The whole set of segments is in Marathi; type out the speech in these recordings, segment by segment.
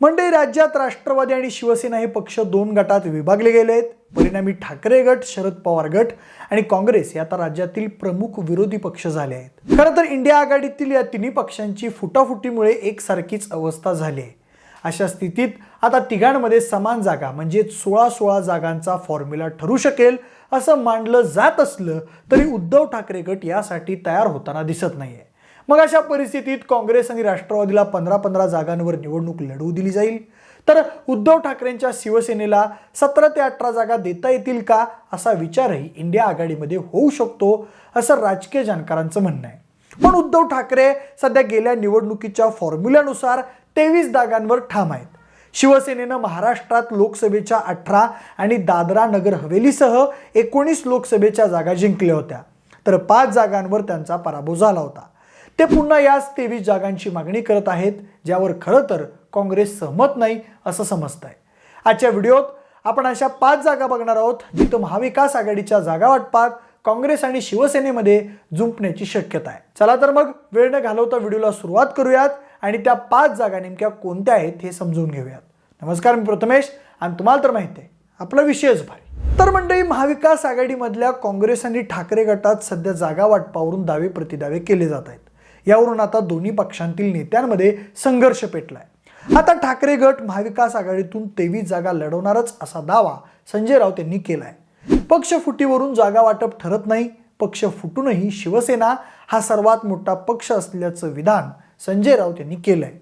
मंडई राज्यात राष्ट्रवादी आणि शिवसेना हे पक्ष दोन गटात विभागले गेले आहेत. परिणामी ठाकरे गट शरद पवार गट आणि काँग्रेस हे आता राज्यातील प्रमुख विरोधी पक्ष झाले आहेत. खरं तर इंडिया आघाडीतील या तिन्ही पक्षांची फुटाफुटीमुळे एकसारखीच अवस्था झाली आहे. अशा स्थितीत आता तिघांमध्ये समान जागा म्हणजे सोळा सोळा जागांचा फॉर्म्युला ठरू शकेल असं मांडलं जात असलं तरी उद्धव ठाकरे गट यासाठी तयार होताना दिसत नाहीये. मग अशा परिस्थितीत काँग्रेस आणि राष्ट्रवादीला पंधरा पंधरा जागांवर निवडणूक लढवू दिली जाईल. तर उद्धव ठाकरेंच्या शिवसेनेला सतरा ते अठरा जागा देता येतील का असा विचारही इंडिया आघाडीमध्ये होऊ शकतो असं राजकीय जाणकारांचं म्हणणं आहे. पण उद्धव ठाकरे सध्या गेल्या निवडणुकीच्या फॉर्म्युल्यानुसार तेवीस जागांवर ठाम आहेत. शिवसेनेनं महाराष्ट्रात लोकसभेच्या अठरा आणि दादरा नगर हवेलीसह एकोणीस लोकसभेच्या जागा जिंकल्या होत्या. तर पाच जागांवर त्यांचा पराभव झाला होता. ते पुन्हा याच तेवीस जागांची मागणी करत आहेत ज्यावर खरं तर काँग्रेस सहमत नाही असं समजत आहे आजच्या व्हिडिओत आपण अशा पाच जागा बघणार आहोत जिथं महाविकास आघाडीच्या जागा वाटपात काँग्रेस आणि शिवसेनेमध्ये जुंपण्याची शक्यता आहे. चला तर मग वेळ न घालवता व्हिडिओला सुरुवात करूयात आणि त्या पाच जागा नेमक्या कोणत्या आहेत हे समजून घेऊयात. नमस्कार मी प्रथमेश आणि तुम्हाला तर माहिती आहे आपला विषयच भारी. तर मंडळी महाविकास आघाडीमधल्या काँग्रेस आणि ठाकरे गटात सध्या जागा वाटपावरून दावे प्रतिदावे केले जात आहेत. यावरून आता दोन्ही पक्षांतील नेत्यांमध्ये संघर्ष पेटलाय. आता ठाकरे गट महाविकास आघाडीतून तेवीस जागा लढवणारच असा दावा संजय राऊत यांनी केलाय. पक्ष फुटीवरून जागा वाटप ठरत नाही पक्ष फुटूनही शिवसेना हा सर्वात मोठा पक्ष असल्याचं विधान संजय राऊत यांनी केलंय.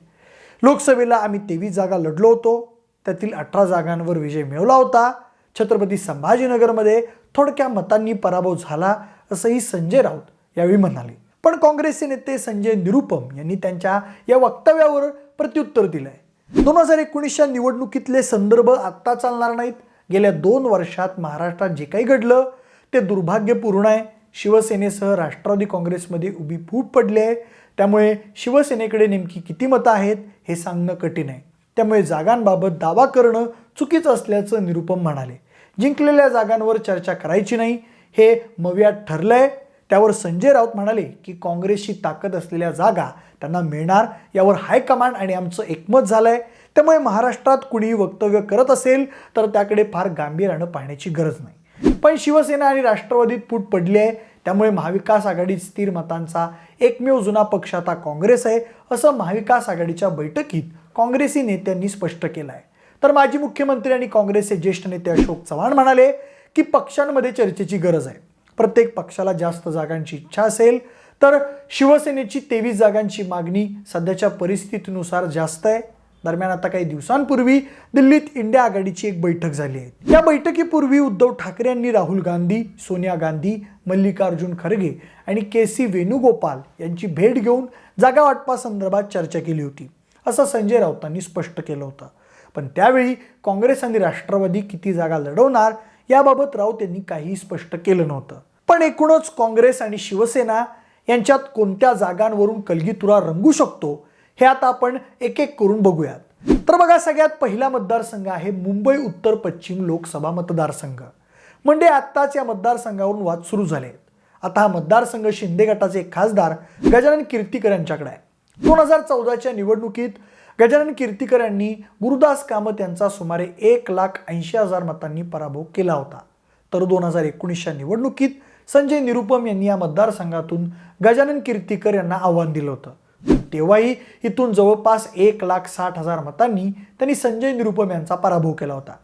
लोकसभेला आम्ही तेवीस जागा लढलो होतो त्यातील अठरा जागांवर विजय मिळवला होता. छत्रपती संभाजीनगरमध्ये थोडक्या मतांनी पराभव झाला असंही संजय राऊत यावेळी म्हणाले. पण काँग्रेसचे नेते संजय निरुपम यांनी त्यांच्या या वक्तव्यावर प्रत्युत्तर दिलंय. दोन हजार एकोणीसच्या निवडणुकीतले संदर्भ आत्ता चालणार नाहीत. गेल्या दोन वर्षात महाराष्ट्रात जे काही घडलं ते दुर्भाग्यपूर्ण आहे. शिवसेनेसह राष्ट्रवादी काँग्रेसमध्ये उभी फूट पडली आहे. त्यामुळे शिवसेनेकडे नेमकी किती मतं आहेत हे सांगणं कठीण आहे. त्यामुळे जागांबाबत दावा करणं चुकीचं असल्याचं निरुपम म्हणाले. जिंकलेल्या जागांवर चर्चा करायची नाही हे मव्यात आहे त्यावर संजय राऊत म्हणाले की काँग्रेसची ताकद असलेल्या जागा त्यांना मिळणार यावर हायकमांड आणि आमचं एकमत झालं आहे त्यामुळे महाराष्ट्रात कुणीही वक्तव्य करत असेल तर त्याकडे फार गांभीर्यानं पाहण्याची गरज नाही. पण शिवसेना आणि राष्ट्रवादीत फूट पडली आहे. त्यामुळे महाविकास आघाडीत स्थिर मतांचा एकमेव जुना पक्ष आता काँग्रेस आहे असं महाविकास आघाडीच्या बैठकीत काँग्रेसी नेत्यांनी स्पष्ट केलं आहे तर माजी मुख्यमंत्री आणि काँग्रेसचे ज्येष्ठ नेते अशोक चव्हाण म्हणाले की पक्षांमध्ये चर्चेची गरज आहे. प्रत्येक पक्षाला जास्त जागांची इच्छा असेल तर शिवसेनेची तेवीस जागांची मागणी सध्याच्या परिस्थितीनुसार जास्त आहे. दरम्यान आता काही दिवसांपूर्वी दिल्लीत इंडिया आघाडीची एक बैठक झाली आहे. या बैठकीपूर्वी उद्धव ठाकरे यांनी राहुल गांधी सोनिया गांधी मल्लिकार्जुन खरगे आणि के सी वेणुगोपाल यांची भेट घेऊन जागा वाटपासंदर्भात चर्चा केली होती असं संजय राऊतांनी स्पष्ट केलं होतं. पण त्यावेळी काँग्रेस आणि राष्ट्रवादी किती जागा लढवणार याबाबत राऊत यांनी काहीही स्पष्ट केलं नव्हतं. पण एकूणच काँग्रेस आणि शिवसेना यांच्यात कोणत्या जागांवरून कलगीतुरा रंगू शकतो हे आता आपण एक एक करून बघूयात. तर बघा सगळ्यात पहिला मतदारसंघ आहे मुंबई उत्तर पश्चिम लोकसभा मतदारसंघ. म्हणजे आत्ताच या मतदारसंघावरून वाद सुरू झाले. आता हा मतदारसंघ शिंदे गटाचे खासदार गजानन कीर्तीकर यांच्याकडे आहे. दोन हजार चौदाच्या निवडणुकीत गजानन कीर्तीकर यांनी गुरुदास कामत यांचा सुमारे एक लाख ऐंशी हजार मतांनी पराभव केला होता. तर दोन हजार एकोणीसच्या निवडणुकीत संजय निरुपम यांनी या मतदारसंघातून गजानन कीर्तीकर यांना आव्हान दिलं होतं. तेव्हाही इथून जवळपास एक लाख साठ हजार मतांनी त्यांनी संजय निरुपम यांचा पराभव केला होता.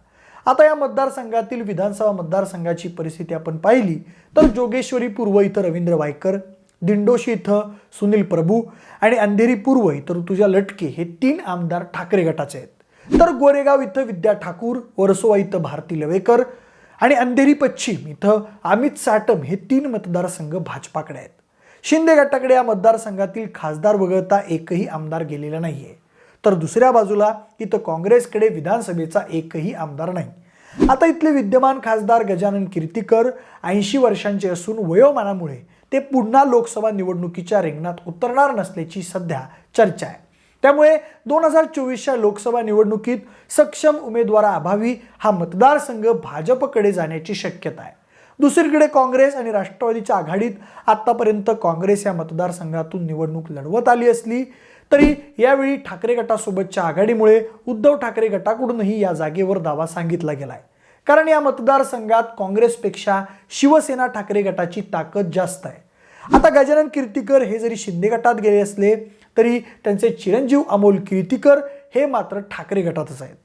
आता या मतदारसंघातील विधानसभा मतदारसंघाची परिस्थिती आपण पाहिली तर जोगेश्वरी पूर्व इथं रवींद्र वायकर दिंडोशी इथं सुनील प्रभू आणि अंधेरी पूर्व इथं तुझ्या लटके हे तीन आमदार ठाकरे गटाचे आहेत. तर गोरेगाव इथं विद्या ठाकूर वर्सोवा इथं भारती लवेकर आणि अंधेरी पश्चिम इथं अमित साटम हे तीन मतदारसंघ भाजपाकडे आहेत. शिंदे गटाकडे या मतदारसंघातील खासदार वगळता एकही आमदार गेलेला नाहीये. तर दुसऱ्या बाजूला इथं काँग्रेसकडे विधानसभेचा एकही आमदार नाही. आता इथले विद्यमान खासदार गजानन कीर्तीकर ऐंशी वर्षांचे असून वयोमानामुळे ते पुन्हा लोकसभा निवडणुकीच्या रिंगणात उतरणार नसल्याची सध्या चर्चा आहे. त्यामुळे दोन हजार चोवीसच्या लोकसभा निवडणुकीत सक्षम उमेदवाराअभावी हा मतदारसंघ भाजपकडे जाण्याची शक्यता आहे. दुसरीकडे काँग्रेस आणि राष्ट्रवादीच्या आघाडीत आत्तापर्यंत काँग्रेस या मतदारसंघातून निवडणूक लढवत आली असली तरी यावेळी ठाकरे गटासोबतच्या आघाडीमुळे उद्धव ठाकरे गटाकडूनही या जागेवर दावा सांगितला गेला आहे कारण या मतदारसंघात काँग्रेसपेक्षा शिवसेना ठाकरे गटाची ताकद जास्त आहे. आता गजानन कीर्तीकर हे जरी शिंदे गटात गेले असले तरी त्यांचे चिरंजीव अमोल कीर्तीकर हे मात्र ठाकरे गटातच आहेत.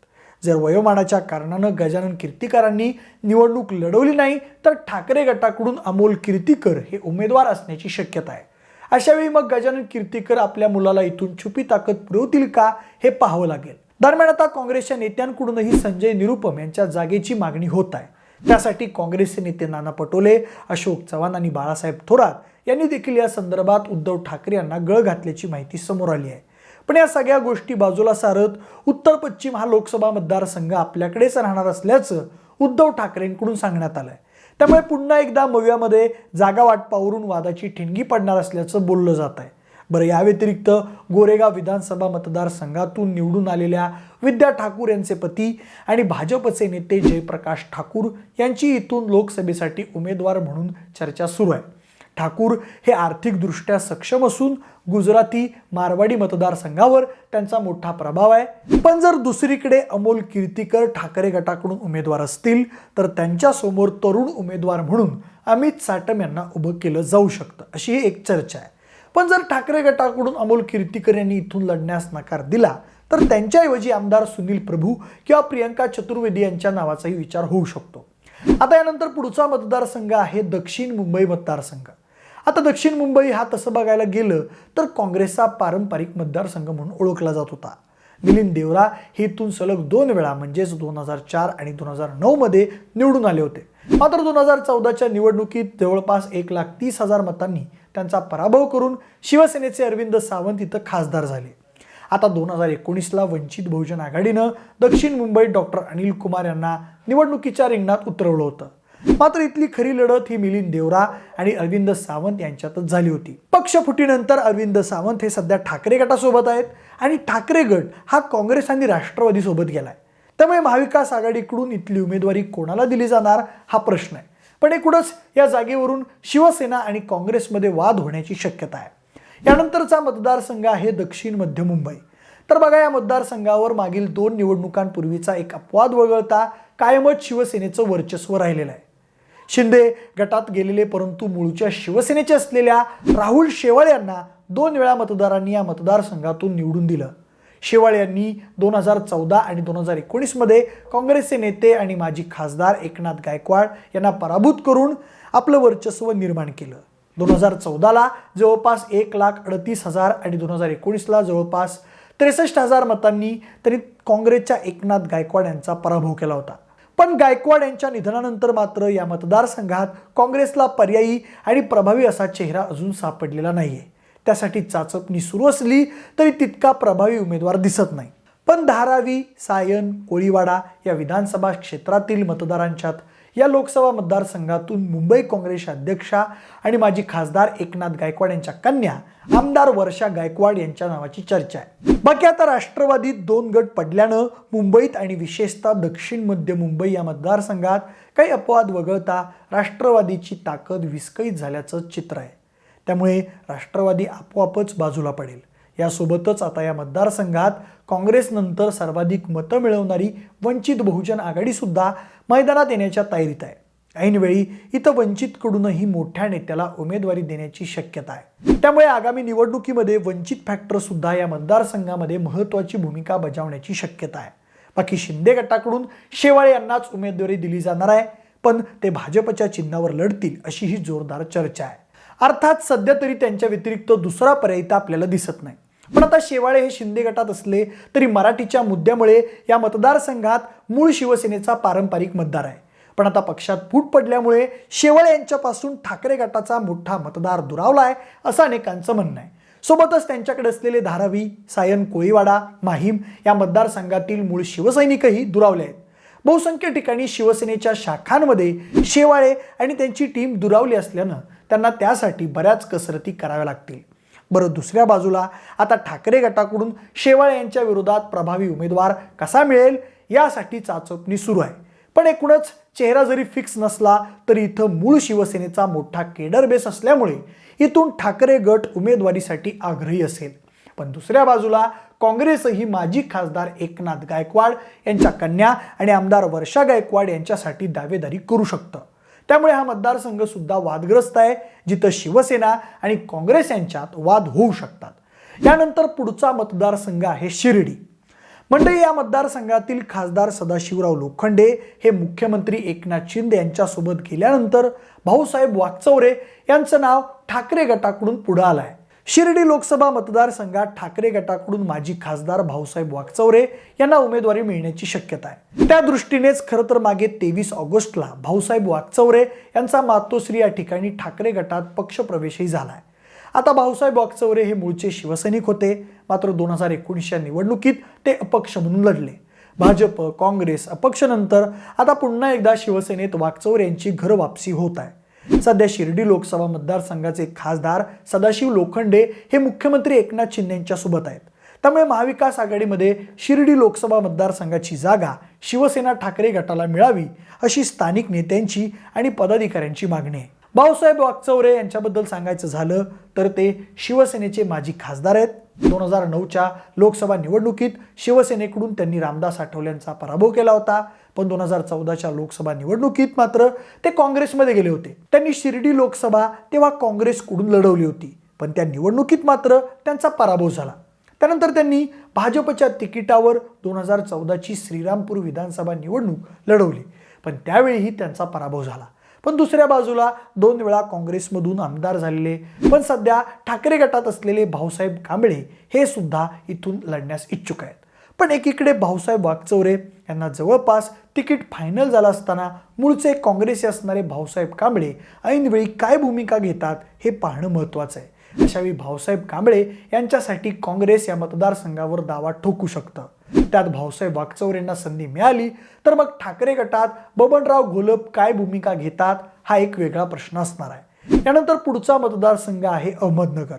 जर वयोमानाच्या कारणानं गजानन कीर्तीकरांनी निवडणूक लढवली नाही तर ठाकरे गटाकडून अमोल कीर्तीकर हे उमेदवार असण्याची शक्यता आहे. अशावेळी मग गजानन कीर्तीकर आपल्या मुलाला इथून छुपी ताकद पुरवतील का हे पाहावं लागेल. दरम्यान आता काँग्रेसच्या नेत्यांकडूनही संजय निरुपम यांच्या जागेची मागणी होत आहे. त्यासाठी काँग्रेसचे नेते नाना पटोले अशोक चव्हाण आणि बाळासाहेब थोरात यांनी देखील या संदर्भात उद्धव ठाकरे यांना गळ घातल्याची माहिती समोर आली आहे. पण या सगळ्या गोष्टी बाजूला सारत उत्तर पश्चिम हा लोकसभा मतदारसंघ आपल्याकडेच राहणार असल्याचं उद्धव ठाकरेंकडून सांगण्यात आलं आहे त्यामुळे पुन्हा एकदा मव्यामध्ये जागा वाटपावरून वादाची ठिणगी पडणार असल्याचं बोललं जात आहे. बरं या व्यतिरिक्त गोरेगाव विधानसभा मतदारसंघातून निवडून आलेल्या विद्या ठाकूर यांचे पती आणि भाजपचे नेते जयप्रकाश ठाकूर यांची इथून लोकसभेसाठी उमेदवार म्हणून चर्चा सुरू आहे. ठाकूर हे आर्थिकदृष्ट्या सक्षम असून गुजराती मारवाडी मतदारसंघावर त्यांचा मोठा प्रभाव आहे. पण जर दुसरीकडे अमोल कीर्तीकर ठाकरे गटाकडून उमेदवार असतील तर त्यांच्यासमोर तरुण उमेदवार म्हणून अमित साटम यांना उभं केलं जाऊ शकतं अशी ही एक चर्चा आहे. पण जर ठाकरे गटाकडून अमोल कीर्तीकर यांनी इथून लढण्यास नकार दिला तर त्यांच्याऐवजी आमदार सुनील प्रभू किंवा प्रियंका चतुर्वेदी यांच्या नावाचाही विचार होऊ शकतो. आता यानंतर पुढचा मतदारसंघ आहे दक्षिण मुंबई मतदारसंघ. आता दक्षिण मुंबई हा तसं बघायला गेलं तर काँग्रेसचा पारंपरिक मतदारसंघ म्हणून ओळखला जात होता. मिलिंद देवरा हे इथून सलग दोन वेळा म्हणजेच दोन हजार चार आणि दोन हजार नऊ मध्ये निवडून आले होते. मात्र दोन हजार चौदाच्या निवडणुकीत जवळपास एक लाख तीस हजार मतांनी त्यांचा पराभव करून शिवसेनेचे अरविंद सावंत इथं खासदार झाले. आता दोन हजार एकोणीसला वंचित बहुजन आघाडीनं दक्षिण मुंबईत डॉक्टर अनिल कुमार यांना निवडणुकीच्या रिंगणात उतरवलं होतं. मात्र इथली खरी लढत ही मिलिंद देवरा आणि अरविंद सावंत यांच्यातच झाली होती. पक्षफुटीनंतर अरविंद सावंत हे सध्या ठाकरे गटासोबत आहेत आणि ठाकरे गट हा काँग्रेस आणि राष्ट्रवादीसोबत गेलाय. त्यामुळे महाविकास आघाडीकडून इथली उमेदवारी कोणाला दिली जाणार हा प्रश्न आहे. पण एकूणच या जागेवरून शिवसेना आणि काँग्रेसमध्ये वाद होण्याची शक्यता आहे. यानंतरचा मतदारसंघ आहे दक्षिण मध्य मुंबई. तर बघा या मतदारसंघावर मागील दोन निवडणुकांपूर्वीचा एक अपवाद वगळता कायमच शिवसेनेचं वर्चस्व राहिलेलं आहे. शिंदे गटात गेलेले परंतु मूळच्या शिवसेनेचे असलेल्या राहुल शेवाळ यांना दोन वेळा मतदारांनी या मतदारसंघातून निवडून दिलं. शेवाळे यांनी दोन हजार चौदा आणि दोन हजार एकोणीसमध्ये काँग्रेसचे नेते आणि माजी खासदार एकनाथ गायकवाड यांना पराभूत करून आपलं वर्चस्व निर्माण केलं. दोन हजार चौदाला जवळपास एक लाख अडतीस हजार आणि दोन हजार एकोणीसला जवळपास त्रेसष्ट हजार मतांनी तरी काँग्रेसच्या एकनाथ गायकवाड यांचा पराभव केला होता. पण गायकवाड यांच्या निधनानंतर मात्र या मतदारसंघात काँग्रेसला पर्यायी आणि प्रभावी असा चेहरा अजून सापडलेला नाहीये. त्यासाठी चाचपणी सुरू असली तरी तितका प्रभावी उमेदवार दिसत नाही. पण धारावी सायन कोळीवाडा या विधानसभा क्षेत्रातील मतदारांच्यात या लोकसभा मतदारसंघातून मुंबई काँग्रेस अध्यक्षा आणि माजी खासदार एकनाथ गायकवाड यांच्या कन्या आमदार वर्षा गायकवाड यांच्या नावाची चर्चा आहे. बाकी आता राष्ट्रवादीत दोन गट पडल्यानं मुंबईत आणि विशेषतः दक्षिण मध्य मुंबई या मतदारसंघात काही अपवाद वगळता राष्ट्रवादीची ताकद विस्कळीत झाल्याचं चित्र आहे. त्यामुळे राष्ट्रवादी आपोआपच बाजूला पडेल. यासोबतच आता या मतदारसंघात काँग्रेसनंतर सर्वाधिक मतं मिळवणारी वंचित बहुजन आघाडीसुद्धा मैदानात येण्याच्या तयारीत आहे. ऐनवेळी इथं वंचितकडूनही मोठ्या नेत्याला उमेदवारी देण्याची शक्यता आहे. त्यामुळे आगामी निवडणुकीमध्ये वंचित फॅक्टरसुद्धा या मतदारसंघामध्ये महत्त्वाची भूमिका बजावण्याची शक्यता आहे. बाकी शिंदे गटाकडून शेवाळे यांनाच उमेदवारी दिली जाणार आहे पण ते भाजपच्या चिन्हावर लढतील अशी ही जोरदार चर्चा आहे. अर्थात सध्या तरी त्यांच्या व्यतिरिक्त दुसरा पर्याय तर आपल्याला दिसत नाही. पण आता शेवाळे हे शिंदे गटात असले तरी मराठीच्या मुद्द्यामुळे या मतदारसंघात मूळ शिवसेनेचा पारंपरिक मतदार आहे. पण आता पक्षात फूट पडल्यामुळे शेवाळे यांच्यापासून ठाकरे गटाचा मोठा मतदार दुरावला आहे असं अनेकांचं म्हणणं आहे. सोबतच त्यांच्याकडे असलेले धारावी सायन कोळीवाडा माहीम या मतदारसंघातील मूळ शिवसैनिकही दुरावले आहेत. बहुसंख्य ठिकाणी शिवसेनेच्या शाखांमध्ये शेवाळे आणि त्यांची टीम दुरावली असल्यानं त्यांना त्यासाठी बऱ्याच कसरती कराव्या लागतील. बरं दुसऱ्या बाजूला आता ठाकरे गटाकडून शेवाळ यांच्या विरोधात प्रभावी उमेदवार कसा मिळेल यासाठी चाचपणी सुरू आहे. पण एकूणच चेहरा जरी फिक्स नसला तरी इथं मूळ शिवसेनेचा मोठा केडर बेस असल्यामुळे इथून ठाकरे गट उमेदवारीसाठी आग्रही असेल. पण दुसऱ्या बाजूला काँग्रेसही माजी खासदार एकनाथ गायकवाड यांच्या कन्या आणि आमदार वर्षा गायकवाड यांच्यासाठी दावेदारी करू शकतं. त्यामुळे हा मतदारसंघ सुद्धा वादग्रस्त आहे जिथं शिवसेना आणि काँग्रेस यांच्यात वाद होऊ शकतात. यानंतर पुढचा मतदारसंघ आहे शिर्डी. मंडळी या मतदारसंघातील खासदार सदाशिवराव लोखंडे हे मुख्यमंत्री एकनाथ शिंदे यांच्यासोबत गेल्यानंतर भाऊसाहेब वाकचौरे यांचं नाव ठाकरे गटाकडून पुढं आलं आहे शिर्डी लोकसभा मतदारसंघात ठाकरे गटाकडून माजी खासदार भाऊसाहेब वाकचौरे यांना उमेदवारी मिळण्याची शक्यता आहे. त्या दृष्टीनेच खरं तर मागे तेवीस ऑगस्टला भाऊसाहेब वाकचौरे यांचा मातोश्री या ठिकाणी ठाकरे गटात पक्षप्रवेशही झाला आहे आता भाऊसाहेब वाकचौरे हे मूळचे शिवसैनिक होते. मात्र दोन हजार एकोणीसच्या निवडणुकीत ते अपक्ष म्हणून लढले. भाजप काँग्रेस अपक्षनंतर आता पुन्हा एकदा शिवसेनेत वाकचौरे यांची घरवापसी होत आहे. सध्या शिर्डी लोकसभा मतदारसंघाचे खासदार सदाशिव लोखंडे हे मुख्यमंत्री एकनाथ शिंदे यांच्या सोबत आहेत. त्यामुळे महाविकास आघाडीमध्ये शिर्डी लोकसभा मतदारसंघाची जागा शिवसेना ठाकरे गटाला मिळावी अशी स्थानिक नेत्यांची आणि पदाधिकाऱ्यांची मागणी आहे. भाऊसाहेब वागचौरे यांच्याबद्दल सांगायचं झालं तर ते शिवसेनेचे माजी खासदार आहेत. दोन हजार नऊच्या लोकसभा निवडणुकीत शिवसेनेकडून त्यांनी रामदास आठवलेंचा पराभव केला होता. पण दोन हजार चौदाच्या लोकसभा निवडणुकीत मात्र ते काँग्रेसमध्ये गेले होते. त्यांनी शिर्डी लोकसभा तेव्हा काँग्रेसकडून लढवली होती. पण त्या निवडणुकीत मात्र त्यांचा पराभव झाला. त्यानंतर त्यांनी भाजपच्या तिकिटावर दोन हजार चौदाची श्रीरामपूर विधानसभा निवडणूक लढवली. पण त्यावेळीही त्यांचा पराभव झाला. पण दुसऱ्या बाजूला दोन वेळा काँग्रेसमधून आमदार झालेले पण सध्या ठाकरे गटात असलेले भाऊसाहेब कांबळे हे सुद्धा इथून लढण्यास इच्छुक आहेत. पण एकीकडे भाऊसाहेब वागचौरे यांना जवळपास तिकीट फायनल झालं असताना मूळचे काँग्रेसी असणारे भाऊसाहेब कांबळे ऐनवेळी काय भूमिका घेतात हे पाहणं महत्त्वाचं आहे. अशावेळी भाऊसाहेब कांबळे यांच्यासाठी काँग्रेस या मतदारसंघावर दावा ठोकू शकतं. त्यात भाऊसाहेब वागचौरेंना संधी मिळाली तर मग ठाकरे गटात बबनराव घोलप काय भूमिका घेतात हा एक वेगळा प्रश्न असणार आहे. त्यानंतर पुढचा मतदारसंघ आहे अहमदनगर.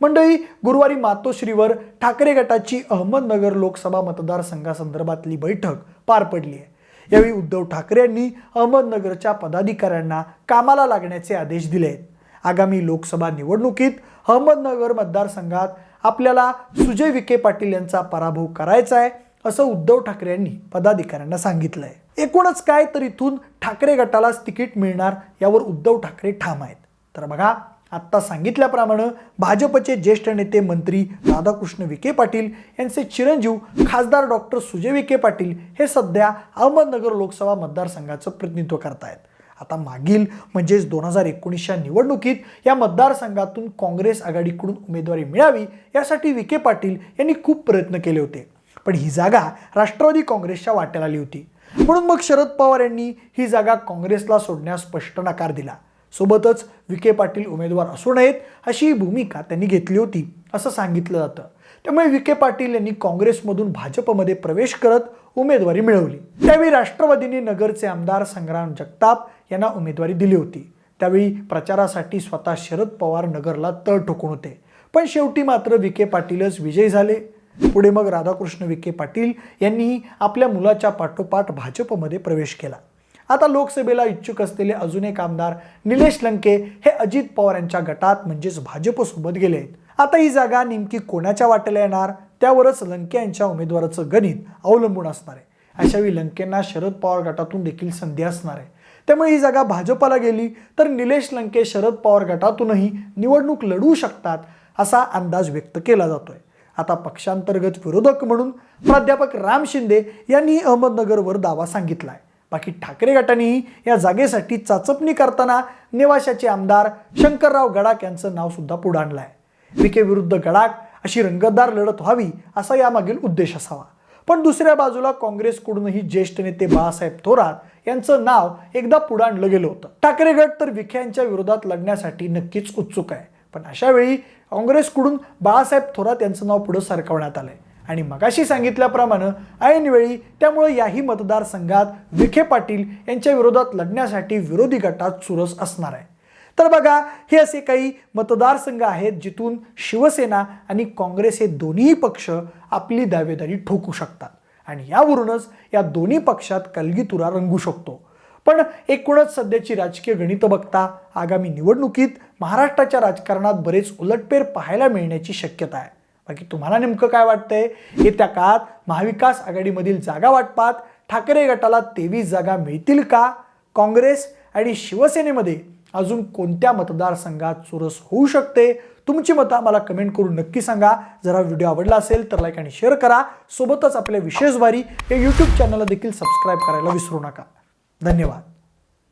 मंडळी गुरुवारी मातोश्रीवर ठाकरे गटाची अहमदनगर लोकसभा मतदारसंघासंदर्भातली बैठक पार पडली आहे. यावेळी उद्धव ठाकरे यांनी अहमदनगरच्या पदाधिकाऱ्यांना कामाला लागण्याचे आदेश दिले आहेत. आगामी लोकसभा निवडणुकीत अहमदनगर मतदारसंघात आपल्याला सुजय विखे पाटील यांचा पराभव करायचा आहे असं उद्धव ठाकरे यांनी पदाधिकाऱ्यांना सांगितलंय. एकूणच काय तर इथून ठाकरे गटालाच तिकीट मिळणार यावर उद्धव ठाकरे ठाम आहेत. तर बघा आत्ता सांगितल्याप्रमाणे भाजपचे ज्येष्ठ नेते मंत्री राधाकृष्ण विखे पाटील यांचे चिरंजीव खासदार डॉक्टर सुजय विखे पाटील हे सध्या अहमदनगर लोकसभा मतदारसंघाचं प्रतिनिधित्व करतायत. आता मागील म्हणजेच दोन हजार एकोणीसच्या निवडणुकीत या मतदारसंघातून काँग्रेस आघाडीकडून उमेदवारी मिळावी यासाठी विखे पाटील यांनी खूप प्रयत्न केले होते. पण ही जागा राष्ट्रवादी काँग्रेसच्या वाट्याला आली होती. म्हणून मग शरद पवार यांनी ही जागा काँग्रेसला सोडण्यास स्पष्ट नकार दिला. सोबतच विखे पाटील उमेदवार असू नयेत अशी भूमिका त्यांनी घेतली होती असं सांगितलं जातं. त्यामुळे विखे पाटील यांनी काँग्रेसमधून भाजपमध्ये प्रवेश करत उमेदवारी मिळवली. त्यावेळी राष्ट्रवादीने नगरचे आमदार संग्राम जगताप यांना उमेदवारी दिली होती. त्यावेळी प्रचारासाठी स्वतः शरद पवार नगरला तळ ठोकून होते. पण शेवटी मात्र विखे पाटीलच विजयी झाले. पुढे मग राधाकृष्ण विखे पाटील यांनी आपल्या मुलाच्या पाठोपाठ भाजपमध्ये प्रवेश केला. आता लोकसभेला इच्छुक असलेले अजून एक आमदार निलेश लंके हे अजित पवार यांच्या गटात म्हणजेच भाजपसोबत गेले आहेत. आता ही जागा नेमकी कोणाच्या वाटेला येणार? त्यावरच लंके यांच्या उमेदवाराचं गणित अवलंबून असणार आहे. अशावेळी लंकेंना शरद पवार गटातून देखील संधी असणार आहे. त्यामुळे ही जागा भाजपाला गेली तर निलेश लंके शरद पवार गटातूनही निवडणूक लढवू शकतात असा अंदाज व्यक्त केला जातोय. आता पक्षांतर्गत विरोधक म्हणून प्राध्यापक राम शिंदे यांनी अहमदनगरवर दावा सांगितलाय. बाकी ठाकरे गटानेही या जागेसाठी चाचपणी करताना नेवाशाचे आमदार शंकरराव गडाख यांचं नाव सुद्धा आणलं आहे विखे विरुद्ध गडाख अशी रंगतदार लढत व्हावी असा यामागील उद्देश असावा. पण दुसऱ्या बाजूला काँग्रेसकडूनही ज्येष्ठ नेते बाळासाहेब थोरात यांचं नाव एकदा पुढे आणलं गेलं होतं. ठाकरे गट तर विखे यांच्या विरोधात लढण्यासाठी नक्कीच उत्सुक आहे. पण अशावेळी काँग्रेसकडून बाळासाहेब थोरात यांचं नाव पुढे सरकवण्यात आलंय. आणि मगाशी सांगितल्याप्रमाणे ऐनवेळी त्यामुळे याही मतदारसंघात विखे पाटील यांच्या विरोधात लढण्यासाठी विरोधी गटात चुरस असणार आहे. तर बघा हे असे काही मतदारसंघ आहेत जिथून शिवसेना आणि काँग्रेस हे दोन्ही पक्ष आपली दावेदारी ठोकू शकतात. आणि यावरूनच या दोन्ही पक्षात कलगीतुरा रंगू शकतो. पण एकूणच सध्याची राजकीय गणितं बघता आगामी निवडणुकीत महाराष्ट्राच्या राजकारणात बरेच उलटपेर पाहायला मिळण्याची शक्यता आहे. बाकी तुम्हाला नेमकं काय वाटतंय? येत्या काळात महाविकास आघाडीमधील जागा वाटपात ठाकरे गटाला तेवीस जागा मिळतील का? काँग्रेस आणि शिवसेनेमध्ये अजून कोणत्या मतदारसंघात चुरस होऊ शकते? तुमची मतं आम्हाला कमेंट करून नक्की सांगा. जरा व्हिडिओ आवडला असेल तर लाईक आणि शेअर करा. सोबतच आपल्या विशेष वारी या यूट्यूब चॅनलला देखील सबस्क्राईब करायला विसरू नका. धन्यवाद.